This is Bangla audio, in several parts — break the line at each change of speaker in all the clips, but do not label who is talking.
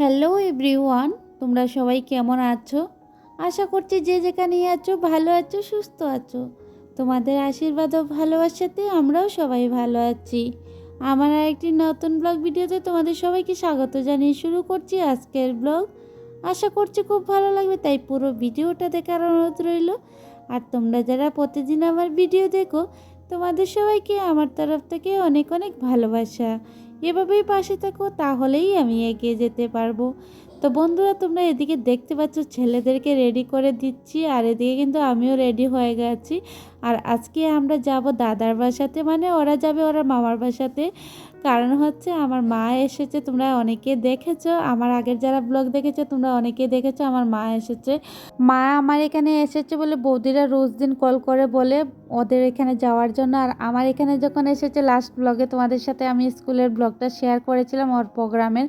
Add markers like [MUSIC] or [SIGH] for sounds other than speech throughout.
হ্যালো এভরিওয়ান, তোমরা সবাই কেমন আছো? আশা করছি যে যেখানেই আছো, ভালো আছো, সুস্থ আছো। তোমাদের আশীর্বাদ ও ভালোবাসাতে আমরাও সবাই ভালো আছি। আমার আরেকটি নতুন ব্লগ ভিডিওতে তোমাদের সবাইকে স্বাগত জানিয়ে শুরু করছি আজকের ব্লগ। আশা করছি খুব ভালো লাগবে, তাই পুরো ভিডিওটা দেখার অনুরোধ রইল। আর তোমরা যারা প্রতিদিন আমার ভিডিও দেখো, তোমাদের সবাইকে আমার তরফ থেকে অনেক অনেক ভালোবাসা। এভাবেই পাশে থাকো, তাহলেই আমি এগিয়ে যেতে পারব। তো বন্ধুরা, তোমরা এদিকে দেখতে পাচ্ছ, ছেলেদেরকে রেডি করে দিচ্ছি, আর এদিকে কিন্তু আমিও রেডি হয়ে গেছি। আর আজকে আমরা যাব দাদার বাসাতে মানে ওরা যাবে ওরা মামার বাসাতে। কারণ হচ্ছে, আমার মা এসেছে, তোমরা অনেকে দেখেছ। আমার আগের যারা ব্লগ দেখেছ, তোমরা অনেকে দেখেছ, আমার মা এসেছে। মা আমার এখানে এসেছে বলে বৌদিরা রোজ দিন কল করে বলে ওদের এখানে যাওয়ার জন্য। আর আমার এখানে যখন এসেছে লাস্ট ব্লগে তোমাদের সাথে আমি স্কুলের ব্লগটা শেয়ার করেছিলাম ওর প্রোগ্রামের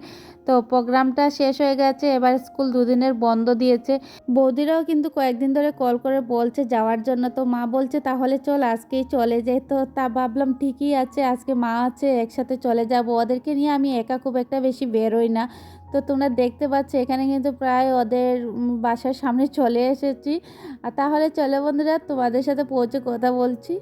তো প্রোগ্রামটা শেষ হয়ে গেছে, এবার স্কুল দুদিনের বন্ধ দিয়েছে। বৌদিরাও কিন্তু কয়েকদিন ধরে কল করে বলছে যাওয়ার জন্য। তো মা বলছে, তাহলে চল, আজকেই চলে যাই। তো তা ভাবলাম, ঠিকই আছে, আজকে মা আছে, একসাথে চলে যাব। ওদেরকে নিয়ে আমি একা খুব একটা বেশি বেরোই না। তো তোমরা দেখতে পাচ্ছ, এখানে কিন্তু প্রায় ওদের বাসার সামনে চলে এসেছি। আর তাহলে চলো বন্ধুরা, তোমাদের সাথে পৌঁছে কথা বলছি।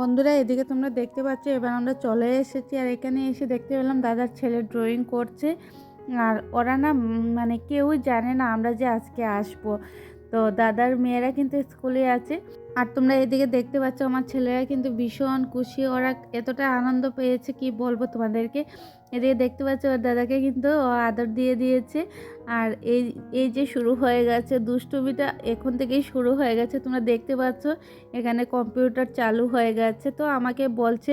বন্ধুরা, এদিকে তোমরা দেখতে পাচ্ছ, এবার আমরা চলে এসেছি আর এখানে এসে দেখতে পেলাম দাদার ছেলে ড্রয়িং করছে। আর ওরা না মানে কেউই জানে না আমরা যে আজকে আসব। তো দাদার মেয়েরা কিন্তু স্কুলে আছে। আর তোমরা এদিকে দেখতে পাচ্ছ আমার ছেলেরা কিন্তু ভীষণ খুশি। ওরা এতটা আনন্দ পেয়েছে, কি বলব তোমাদেরকে? এদিকে দেখতে পাচ্ছ ওর দাদাকে কিন্তু আদর দিয়ে দিয়েছে। আর এই এই যে শুরু হয়ে গেছে, দুষ্টুমিটা এখন থেকেই শুরু হয়ে গেছে। তোমরা দেখতে পাচ্ছ এখানে কম্পিউটার চালু হয়ে গেছে। তো আমাকে বলছে,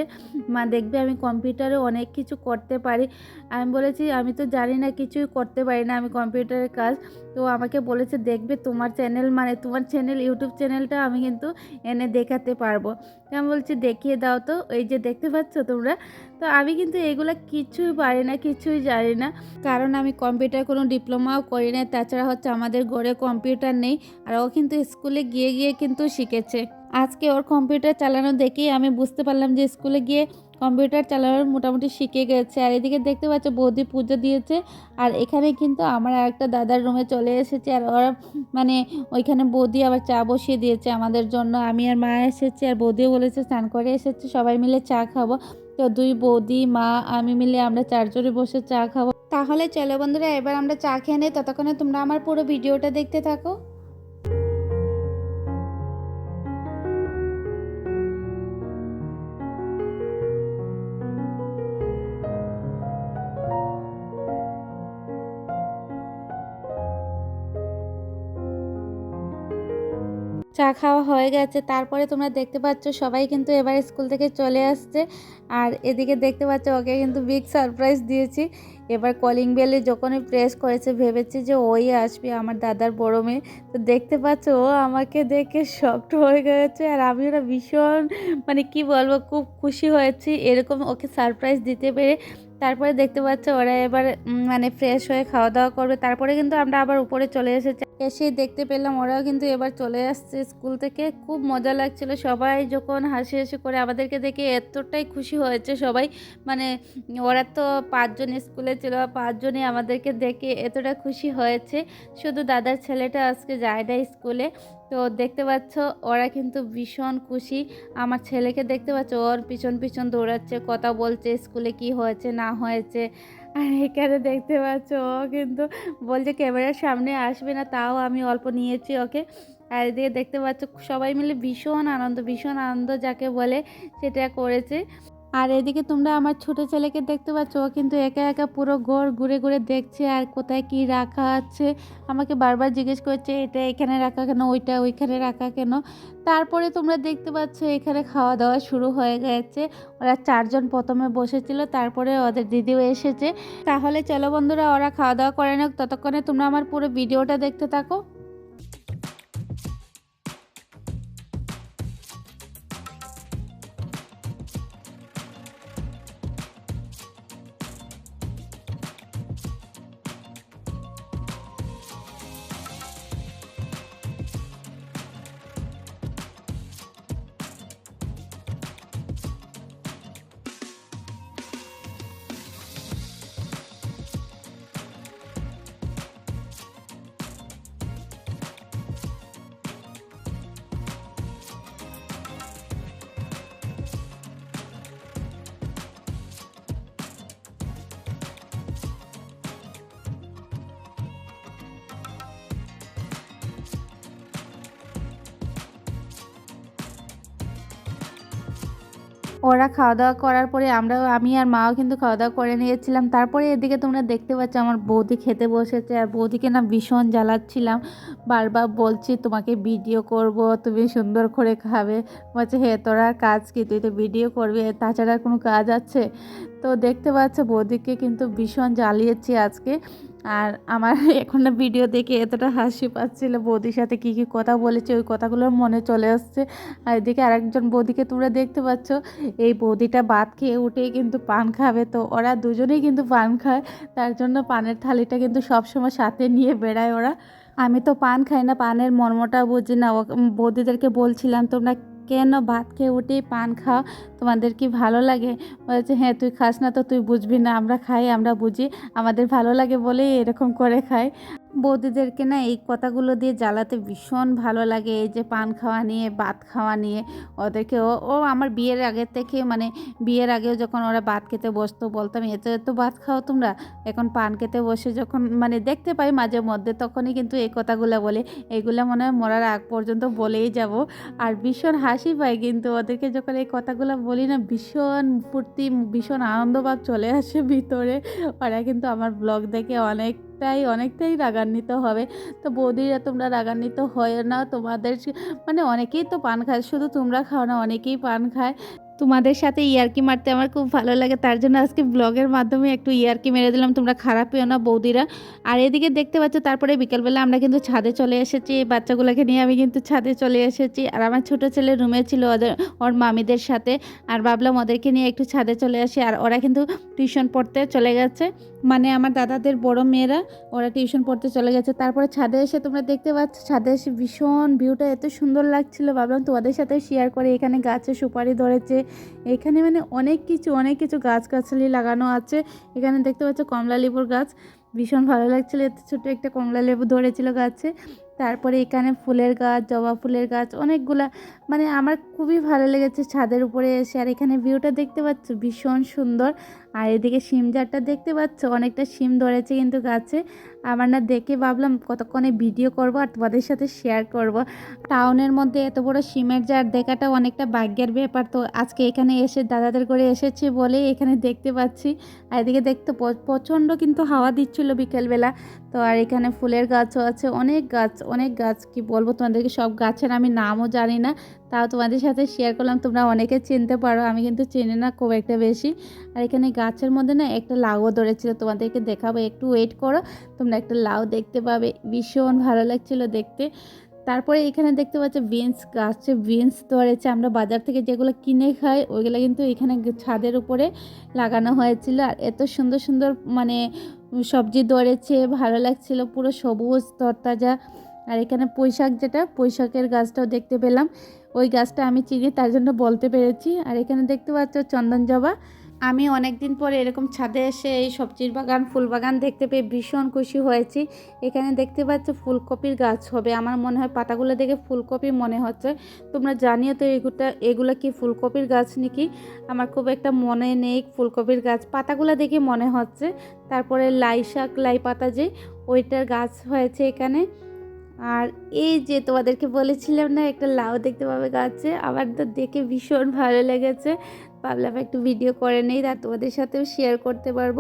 মা, দেখবে আমি কম্পিউটারে অনেক কিছু করতে পারি। আমি বলেছি, আমি তো জানি না, কিছুই করতে পারি না আমি কম্পিউটারের কাজ। তো আমাকে বলেছে, দেখবে তোমার চ্যানেল মানে তোমার চ্যানেল, ইউটিউব চ্যানেলটা আমি কিন্তু এনে দেখাতে পারব। তো আমি বলছি, দেখিয়ে দাও তো। এই যে দেখতে পাচ্ছ তোমরা? তো আমি কিন্তু এগুলো কিছুই পারি না, কিছুই জানি না। কারণ আমি কম্পিউটার কোনো ডিপ্লোমাও করি না। তাছাড়া হচ্ছে আমাদের ঘরে কম্পিউটার নেই, আর ও কিন্তু স্কুলে গিয়ে গিয়ে কিন্তু শিখেছে। আজকে ওর কম্পিউটার চালানো দেখেই আমি বুঝতে পারলাম যে স্কুলে গিয়ে কম্পিউটার চালানোর মোটামুটি শিখে গেছে। আর এদিকে দেখতে পাচ্ছ বৌদি পুজো দিয়েছে। আর এখানে কিন্তু আমার আরেকটা দাদার রুমে চলে এসেছে। আর ওরা মানে ওইখানে বৌদি আবার চা বসিয়ে দিয়েছে আমাদের জন্য। আমি আর মা এসেছি আর বৌদিও বলেছে স্নান করে এসেছে। সবাই মিলে চা খাব। তো দুই বৌদি, মা, আমি মিলে আমরা চারজনে বসে চা খাব। তাহলে চলো বন্ধুরা, এবার আমরা চা খেয়ে নেই। ততক্ষণে তোমরা আমার পুরো ভিডিওটা দেখতে থাকো। চা খাওয়া হয়ে গেছে। তারপরে তোমরা দেখতে পাচ্ছ সবাই কিন্তু এবার স্কুল থেকে চলে আসছে। আর এদিকে দেখতে পাচ্ছ ওকে কিন্তু বিগ সারপ্রাইজ দিয়েছি। এবার কলিং বেলে যখনই প্রেস করেছে, ভেবেছে যে ওই আসবে আমার দাদার বড় মেয়ে। তো দেখতে পাচ্ছ, ও আমাকে দেখে শক্ট হয়ে গেছে আর আমি ওরা ভীষণ মানে কি বলব, খুব খুশি হয়েছি। এরকম ওকে সারপ্রাইজ দিতে পেরে তারপরে দেখতে পাচ্ছ ওরা এবার মানে ফ্রেশ হয়ে খাওয়া দাওয়া করবে। তারপরে কিন্তু আমরা আবার উপরে চলে এসেছি। এসেই দেখতে পেলাম ওরাও কিন্তু এবার চলে আসছে স্কুল থেকে। খুব মজা লাগছিল। সবাই যখন হাসি হাসি করে আমাদেরকে দেখে এতটাই খুশি হয়েছে সবাই। মানে ওরা তো পাঁচজন স্কুলে ছিল পাঁচজনই আমাদেরকে দেখে এতটা খুশি হয়েছে। শুধু দাদার ছেলেটা আজকে যায় না স্কুলে। তো দেখতে পাচ্ছ, ওরা কিন্তু ভীষণ খুশি। আমার ছেলেকে দেখতে পাচ্ছ, ওর পিছন পিছন দৌড়াচ্ছে, কথা বলছে, স্কুলে কি হয়েছে, না হয়েছে। আর এখানে দেখতে পাচ্ছ, ও কিন্তু বলছে, ক্যামেরার সামনে আসবে না, তাও আমি অল্প নিয়েছি ওকে। আর এদিকে দেখতে পাচ্ছ, সবাই মিলে ভীষণ আনন্দ ভীষণ আনন্দ যাকে বলে, সেটা করেছে। আর এদিকে তোমরা আমার ছোট ছেলেকে দেখতে পাচ্ছ কিন্তু একা একা পুরো ঘর ঘুরে ঘুরে দেখছে আর কোথায় কি রাখা আছে। আমাকে বারবার জিজ্ঞেস করছে, এটা এখানে রাখা কেন? ওইটা ওইখানে রাখা কেন? তারপরে তোমরা দেখতে পাচ্ছ, এখানে খাওয়া দাওয়া শুরু হয়ে গেছে। ওরা চারজন প্রথমে বসেছিল, তারপরে ওদের দিদিও এসেছে। তাহলে চলো বন্ধুরা, ওরা খাওয়া দাওয়া করে নাক। ততক্ষণে তোমরা আমার পুরো ভিডিওটা দেখতে থাকো। ওরা খাওয়া দাওয়া করার পরে আমরাও, আমি আর মাও কিন্তু খাওয়া দাওয়া করে নিয়েছিলাম। তারপরে এদিকে তোমরা দেখতে পাচ্ছ আমার বৌদি খেতে বসেছে। আর বৌদিকে না ভীষণ জ্বালাচ্ছিলাম। বারবার বলছি, তোমাকে ভিডিও করব, তুমি সুন্দর করে খাবে। বলছে, হে, তোরা কাজ কি? তুই তো ভিডিও করবি। তাছাড়া কোনো কাজ আছে? তো দেখতে পাচ্ছ বৌদিকে কিন্তু ভীষণ জ্বালিয়েছি আজকে। আর আমার [LAUGHS] এখন না ভিডিও দেখে এতটা হাসি পাচ্ছিল, বৌদির সাথে কী কী কথা বলেছে, ওই কথাগুলো মনে চলে আসছে। আর এদিকে আরেকজন বৌদিকে তোমরা দেখতে পাচ্ছ, এই বৌদিটা ভাত খেয়ে উঠেই কিন্তু পান খাবে। তো ওরা দুজনেই কিন্তু পান খায়, তার জন্য পানের থালিটা কিন্তু সবসময় সাথে নিয়ে বেড়ায় ওরা। আমি তো পান খাই না, পানের মর্মটা বুঝি না। বৌদিদেরকে বলছিলাম, তোমরা কেন ভাত খেয়ে উঠেই পান খাও? তোমাদের কি ভালো লাগে? বলছে হ্যাঁ তুই খাস না তো, তুই বুঝবি না। আমরা খাই, আমরা বুঝি। আমাদের ভালো লাগে বলেই এরকম করে খাই বৌদিদেরকে না এই কথাগুলো দিয়ে জ্বালাতে ভীষণ ভালো লাগে। এই যে পান খাওয়া নিয়ে, ভাত খাওয়া নিয়ে, ওদেরকে ও আমার বিয়ের আগে থেকে মানে বিয়ের আগেও যখন ওরা ভাত খেতে বসতো বলতাম, এত এত ভাত খাও তোমরা? এখন পান খেতে বসে যখন মানে দেখতে পাই মাঝে মধ্যে, তখনই কিন্তু এই কথাগুলো বলে। এগুলো মনে হয় মরার আগ পর্যন্ত বলেই যাব। আর ভীষণ হাসি পায় কিন্তু ওদেরকে যখন এই কথাগুলো বলি না, ভীষণ ফুর্তি, ভীষণ আনন্দভাব চলে আসে ভিতরে। ওরা কিন্তু আমার ব্লগ দেখে অনেকটাই অনেকটাই রাগান্বিত হবে। তো বৌদিরা, তোমরা রাগান্বিত হয় না। তোমাদের মানে অনেকেই তো পান খায়। শুধু তোমরা খাও না, অনেকেই পান খায়। তোমাদের সাথে ইয়ার্কি মারতে আমার খুব ভালো লাগে, তার জন্য আজকে ব্লগের মাধ্যমে একটু ইয়ার্কি মেরে দিলাম, তোমরা খারাপ পেও না বৌদিরা। আর এদিকে দেখতে পাচ্ছ, তারপরে বিকালবেলা আমরা কিন্তু ছাদে চলে এসেছি বাচ্চাগুলোকে নিয়ে আমি কিন্তু ছাদে চলে এসেছি। আর আমার ছোট ছেলে রুমে ছিল ওদের, ওর মামিদের সাথে, আর ভাবলাম ওদেরকে নিয়ে একটু ছাদে চলে আসি। আর ওরা কিন্তু টিউশন পড়তে চলে গেছে মানে আমার দাদাদের বড় মেয়েরা, ওরা টিউশন পড়তে চলে গেছে। তারপরে ছাদে এসে তোমরা দেখতে পাচ্ছ, ছাদে এসে ভীষণ ভিউটা এত সুন্দর লাগছিল, ভাবলাম তোমাদের সাথে শেয়ার করে, এখানে গাছে সুপারি ধরেছে এখানে মানে অনেক কিছু অনেক কিছু গাছগাছালি লাগানো আছে। এখানে দেখতে পাচ্ছ কমলা লেবুর গাছ। ভীষণ ভালো লাগছিল। এত ছোটো একটা কমলা লেবু ধরেছিল গাছে। তারপরে এখানে ফুলের গাছ, জবা ফুলের গাছ, অনেকগুলা মানে আমার খুবই ভালো লেগেছে ছাদের উপরে এসে। আর এখানে ভিউটা দেখতে পাচ্ছ, ভীষণ সুন্দর। আর এদিকে শিম জারটা দেখতে পাচ্ছ, অনেকটা শিম ধরেছে কিন্তু গাছে। আমার না দেখে ভাবলাম কতক্ষণে ভিডিও করব আর তোমাদের সাথে শেয়ার করব। টাউনের মধ্যে এত বড় শিমের জার দেখাটা অনেকটা ভাগ্যের ব্যাপার। তো আজকে এখানে এসে দাদাদের করে এসেছি বলেই এখানে দেখতে পাচ্ছি। আর এদিকে দেখতে প্রচণ্ড কিন্তু হাওয়া দিচ্ছিল বিকেলবেলা। তো আর এখানে ফুলের গাছও আছে, অনেক গাছ অনেক গাছ। কি বলব তোমাদেরকে, সব গাছের আমি নামও জানি না। তাও তোমাদের সাথে শেয়ার করলাম, তোমরা অনেকে চিনতে পারো, আমি কিন্তু চিনি না খুব একটা বেশি। আর এখানে গাছের মধ্যে না একটা লাউও ধরেছিল, তোমাদেরকে দেখাবো, একটু ওয়েট করো। তোমরা একটা লাউ দেখতে পাবে। ভীষণ ভালো লাগছিল দেখতে। তারপরে এখানে দেখতে পাচ্ছ বিনস গাছে, বিনস ধরেছে। আমরা বাজার থেকে যেগুলো কিনে খাই, ওইগুলো কিন্তু এখানে ছাদের উপরে লাগানো হয়েছিল। আর এত সুন্দর সুন্দর মানে সবজি ধরেছে, ভালো লাগছিল। পুরো সবুজ তরতাজা। আর এখানে পুঁইশাক যেটা পুঁইশাকের গাছটাও দেখতে পেলাম। ওই গাছটা আমি চিনি, তার জন্য বলতে পেরেছি। আর এখানে দেখতে পাচ্ছ চন্দন জবা আমি অনেক দিন পরে এরকম ছাদে এসে এই সবজির বাগান, ফুল বাগান দেখতে পেয়ে ভীষণ খুশি হয়েছি। এখানে দেখতে পাচ্ছ ফুলকপির গাছ হবে। আমার মনে হয় পাতাগুলো দেখে ফুলকপি মনে হচ্ছে। তোমরা জানিও তো এগুলা এগুলো কি ফুলকপির গাছ নাকি? আমার খুব একটা মনে নেই ফুলকপির গাছ। পাতাগুলো দেখে মনে হচ্ছে। তারপরে লাই শাক লাই পাতা যে, ওইটার গাছ হয়েছে এখানে। আর এই যে তোমাদেরকে বলেছিলাম না, একটা লাউ দেখতে পাবে গাছে, আমার তো দেখে ভীষণ ভালো লেগেছে। ভাবলাম একটু ভিডিও করে নেই, আর তোমাদের সাথেও শেয়ার করতে পারব।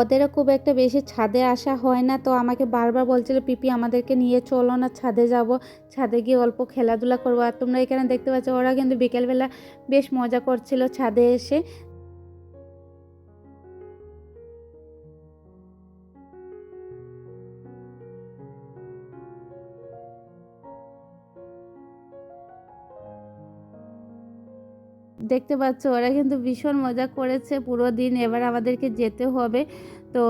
ওদেরও খুব একটা বেশি ছাদে আসা হয় না, তো আমাকে বারবার বলছিল, পিপি, আমাদেরকে নিয়ে চলো না, ছাদে যাব। ছাদে গিয়ে অল্প খেলাধুলা করব। আর তোমরা এখানে দেখতে পাচ্ছ, ওরা কিন্তু বিকেলবেলা বেশ মজা করছিল ছাদে এসে। দেখতে পাচ্ছ, ওরা কিন্তু ভীষণ মজা করেছে পুরো দিন। এবার আমাদেরকে যেতে হবে। তো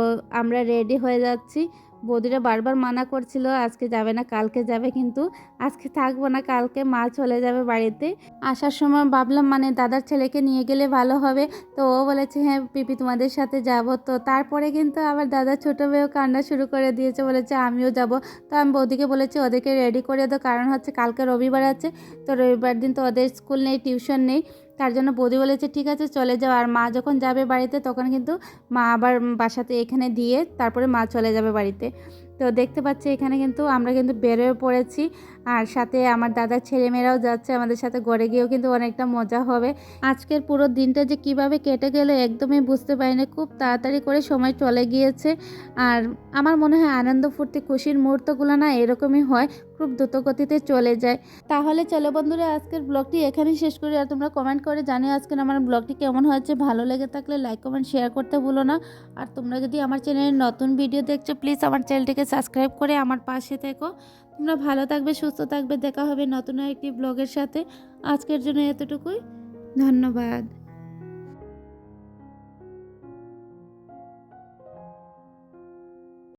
আমরা রেডি হয়ে যাচ্ছি। বৌদিরা বারবার মানা করছিল, আজকে যাবে না, কালকে যাবে, কিন্তু আজকে থাকব না, কালকে মা চলে যাবে বাড়িতে। আসার সময় ভাবলাম মানে দাদার ছেলেকে নিয়ে গেলে ভালো হবে। তো ও বলেছে হ্যাঁ পিপি তোমাদের সাথে যাব। তো তারপরে কিন্তু আবার দাদা ছোটো মেয়েও কান্না শুরু করে দিয়েছে, বলেছে, আমিও যাব। তো আমি বৌদিকে বলেছি, ওদেরকে রেডি করে দাও, কারণ হচ্ছে কালকে রবিবার আছে। তো রবিবার দিন তো ওদের স্কুল নেই টিউশন নেই। তার জন্য বৌদি বলেছে, ঠিক আছে, চলে যাও। আর মা যখন যাবে বাড়িতে, তখন কিন্তু মা আবার বাসাতে এখানে দিয়ে তারপরে মা চলে যাবে বাড়িতে। তো দেখতে পাচ্ছি এখানে কিন্তু আমরা কিন্তু বেরোয় পড়েছি। আর সাথে আমার দাদার ছেলেমেয়েরাও যাচ্ছে, আমাদের সাথে গড়ে গিয়েও কিন্তু অনেকটা মজা হবে। আজকের পুরো দিনটা যে কীভাবে কেটে গেল একদমই বুঝতে পারিনি। খুব তাড়াতাড়ি করে সময় চলে গিয়েছে। আর আমার মনে হয় আনন্দ ফুর্তি, খুশির মুহূর্তগুলো না এরকমই হয়। খুব দ্রুত গতিতে চলে যায়। তাহলে চলো বন্ধুরা, আজকের ব্লগটি এখানেই শেষ করি। আর তোমরা কমেন্ট করে জানিও আজকের আমার ব্লগটি কেমন হয়েছে। ভালো লেগে থাকলে লাইক কমেন্ট শেয়ার করতে ভুলো না। আর তোমরা যদি আমার চ্যানেলে নতুন ভিডিও দেখছ প্লিজ আমার চ্যানেলটিকে সাবস্ক্রাইব করে আমার পাশে থেকো। তোমরা ভালো থাকবে, সুস্থ থাকবে। দেখা হবে নতুন একটি ব্লগের সাথে। আজকের জন্য এতটুকুই। ধন্যবাদ।